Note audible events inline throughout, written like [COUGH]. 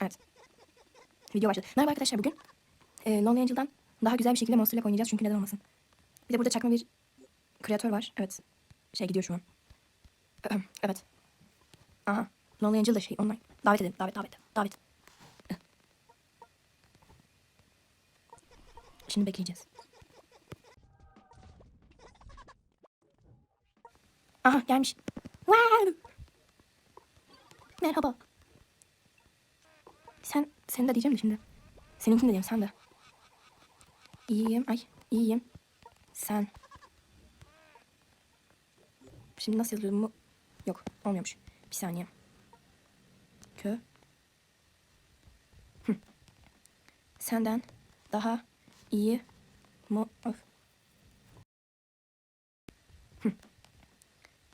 Evet. Video başladı. Merhaba arkadaşlar bugün e, Lonely Angel'dan daha güzel bir şekilde Monster Truck oynayacağız çünkü neden olmasın. Bir de burada çakma bir kreatör var. Evet. Şey gidiyor şu an. Evet. Aha. Lonely Angel da şey online. Davet edin. Davet davet. Davet. Şimdi bekleyeceğiz. Aha gelmiş. Wow. Merhaba. Sen, seni de diyeceğim de şimdi. Seninkini de diyeyim sen de. İyiyim. Ay iyiyim. Sen. Şimdi nasıl yazıyorum mu? Yok olmuyormuş. Bir saniye. Kö. Hı. Senden daha iyi mu? Of. Hı.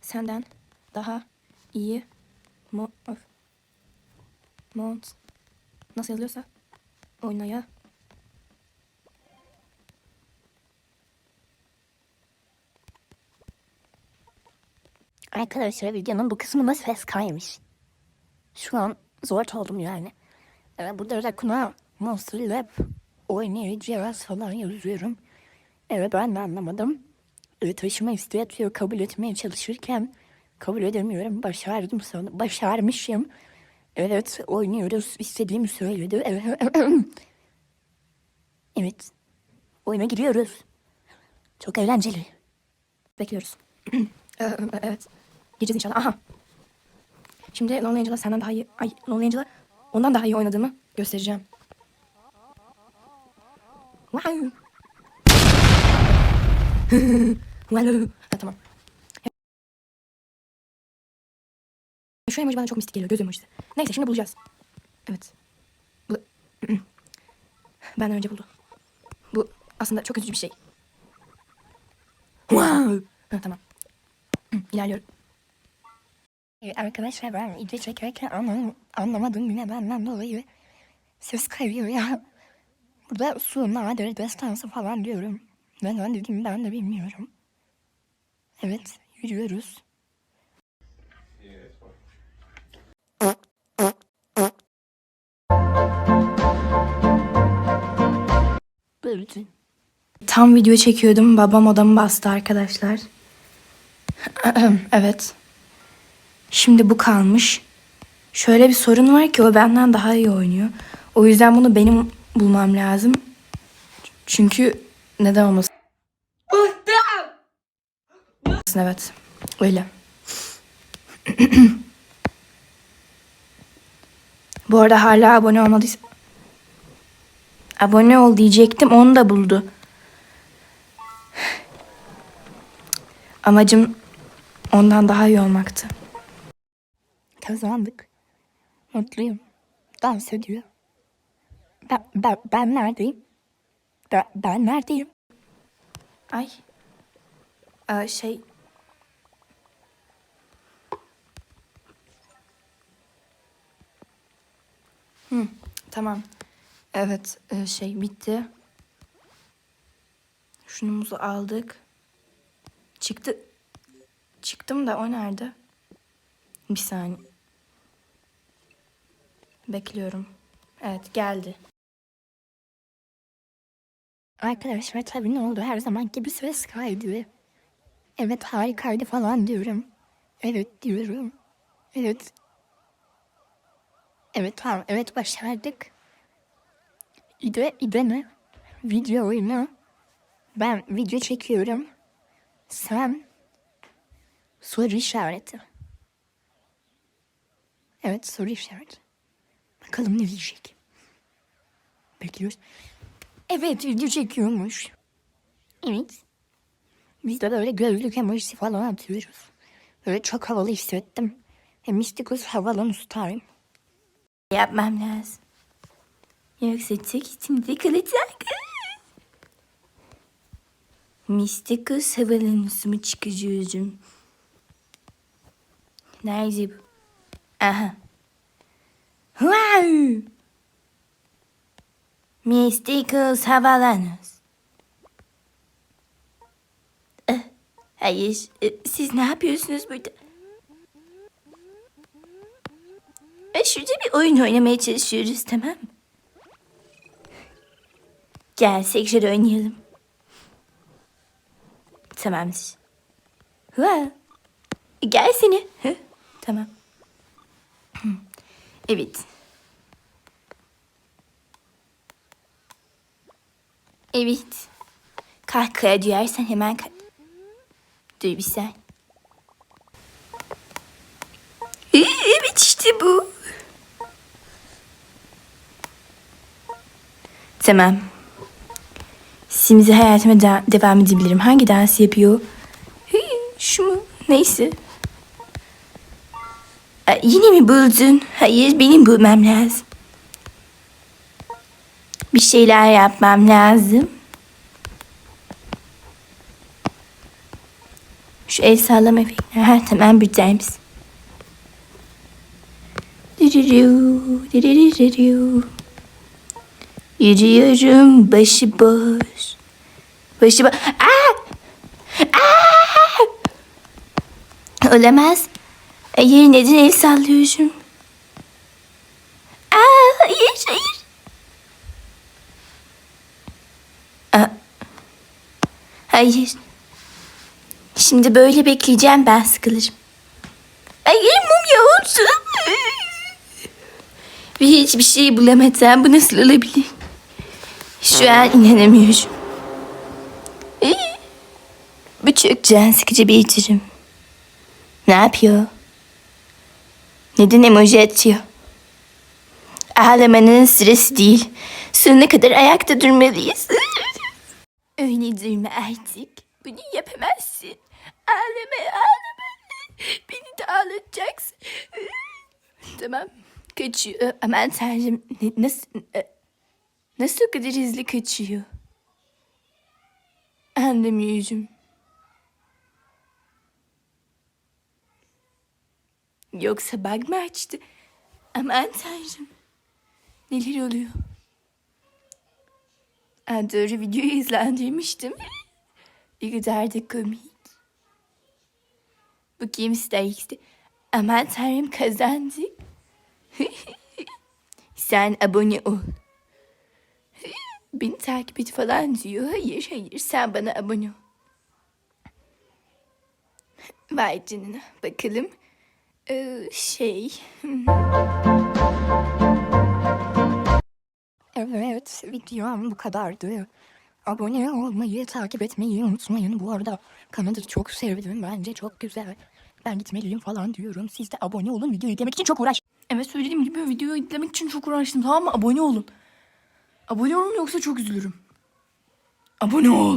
Senden daha iyi mu? Of. Mont. Nasıl yazılıyorsa oynaya. Arkadaşlar videonun bu kısmında ses kaymış. Şu an zor oldum yani. Evet, burada Rakuna Monster Lab oynayacağız falan yazıyorum. Evet ben de anlamadım. Evet hoşuma istiyor kabul etmeye çalışırken kabul edemiyorum. Başardım sonra. Başarmışım. Evet oynuyoruz. İstediğimi söyledi. Evet. Oyuna giriyoruz. Çok eğlenceli. Bekliyoruz. Evet. Gireceğiz inşallah. Aha. Şimdi Lonely Angel'a senden daha iyi... Ay Lonely Angel'a ondan daha iyi oynadığımı göstereceğim. Wow. [LAUGHS] wow. Ha, tamam. Şu emoji bana çok mistik geliyor. Göz emojisi. Neyse şimdi bulacağız. Evet. Bu... [CLEARS THROAT] Benden önce buldu. Bu aslında çok üzücü bir şey. Wow. Ha, tamam. İlerliyorum. Arkadaşlar ben video çekerken anlam anlamadım yine benden dolayı ses kayıyor ya. Burada su nadir destansı falan diyorum. Neden dedim ben de bilmiyorum. Evet yürüyoruz. Böyle Tam video çekiyordum. Babam odamı bastı arkadaşlar. [CLEARS THROAT] evet. Şimdi bu kalmış. Şöyle bir sorun var ki o benden daha iyi oynuyor. O yüzden bunu benim bulmam lazım. Çünkü neden olmasın? Evet. Öyle. [CLEARS THROAT] Bu arada hala abone olmadıysa abone ol diyecektim. Onu da buldu. Amacım ondan daha iyi olmaktı. kazandık. Mutluyum. Dans ediyor. Ben, ben, ben neredeyim? Ben, ben neredeyim? Ay. Ee, şey. Hı, tamam. Evet, e, şey bitti. Şunumuzu aldık. Çıktı. Çıktım da o nerede? Bir saniye. Bekliyorum. Evet, geldi. Arkadaşlar tabii ne oldu her zaman gibi ses kaydı. Evet harikaydı falan diyorum. Evet diyorum. Evet. Evet tamam evet başardık. İde, ide ne? Video oyunu. Ben video çekiyorum. Sen soru işareti. Evet soru işareti. Bakalım ne diyecek. Bekliyoruz. Evet video çekiyormuş. Evet. Biz de böyle gözlük emojisi falan atıyoruz. Böyle çok havalı hissettim. E, Mystikus havalı time. Yapmam lazım. Yoksa çok içimde kalacak. Mystikus havalanısı mı çıkacağım? Nerede bu? Aha. Wow! Mystikus havalanız. Eh, Hayır, eh, siz ne yapıyorsunuz burada? Şurada bir oyun oynamaya çalışıyoruz tamam mı? Gel sekşer oynayalım. Tamamdır. Hua. Gel seni. Hı, Tamam. Evet. Evet. Kahkaha duyarsan hemen kalk. Dur bir sen. Evet işte bu. Tamam. Şimdi hayatıma da- devam edebilirim. Hangi dans yapıyor? Hı, Şu mu? Neyse. Aa, yine mi buldun? Hayır benim bulmam lazım. Bir şeyler yapmam lazım. Şu el sallama efekti. Ha, tamam buradaymış. Dürürü, dürürürü. Yürüyorum başıboş. Başıboş. Aa! Aa! Olamaz. Hayır neden el sallıyorsun? Aa, hayır hayır. Aa, hayır. Şimdi böyle bekleyeceğim ben sıkılırım. Hayır mumya olsun. Ve hiçbir şey bulamadan bu nasıl olabilir? Şu an inanamıyorum. Bu çok can sıkıcı bir durum. Ne yapıyor? Neden emoji atıyor? Ağlamanın sırası değil. Sonuna kadar ayakta durmalıyız. [LAUGHS] Öyle durma artık. Bunu yapamazsın. Ağlama ağlama. Beni de ağlatacaksın. [LAUGHS] tamam. Kaçıyor. Aman tanrım. Nasıl, e, nasıl o kadar hızlı kaçıyor? Anlamıyorum. Yoksa bug mı açtı? Aman tanrım. Neler oluyor? Aa, doğru videoyu izlendirmiştim. ne kadar da komik. Bu kim Starks'ti? Aman tanrım kazandık. [LAUGHS] Sen abone ol. Beni takip et falan diyor. Hayır hayır sen bana abone ol. Vay canına bakalım. Ee, şey. Evet, videom bu kadardı. Abone olmayı, takip etmeyi unutmayın. Bu arada kanalı çok sevdim. Bence çok güzel. Ben gitmeliyim falan diyorum. Siz de abone olun. Video yüklemek için çok uğraş. Evet söylediğim gibi videoyu izlemek için çok uğraştım tamam mı? Abone olun. Abone olun yoksa çok üzülürüm. Abone ol.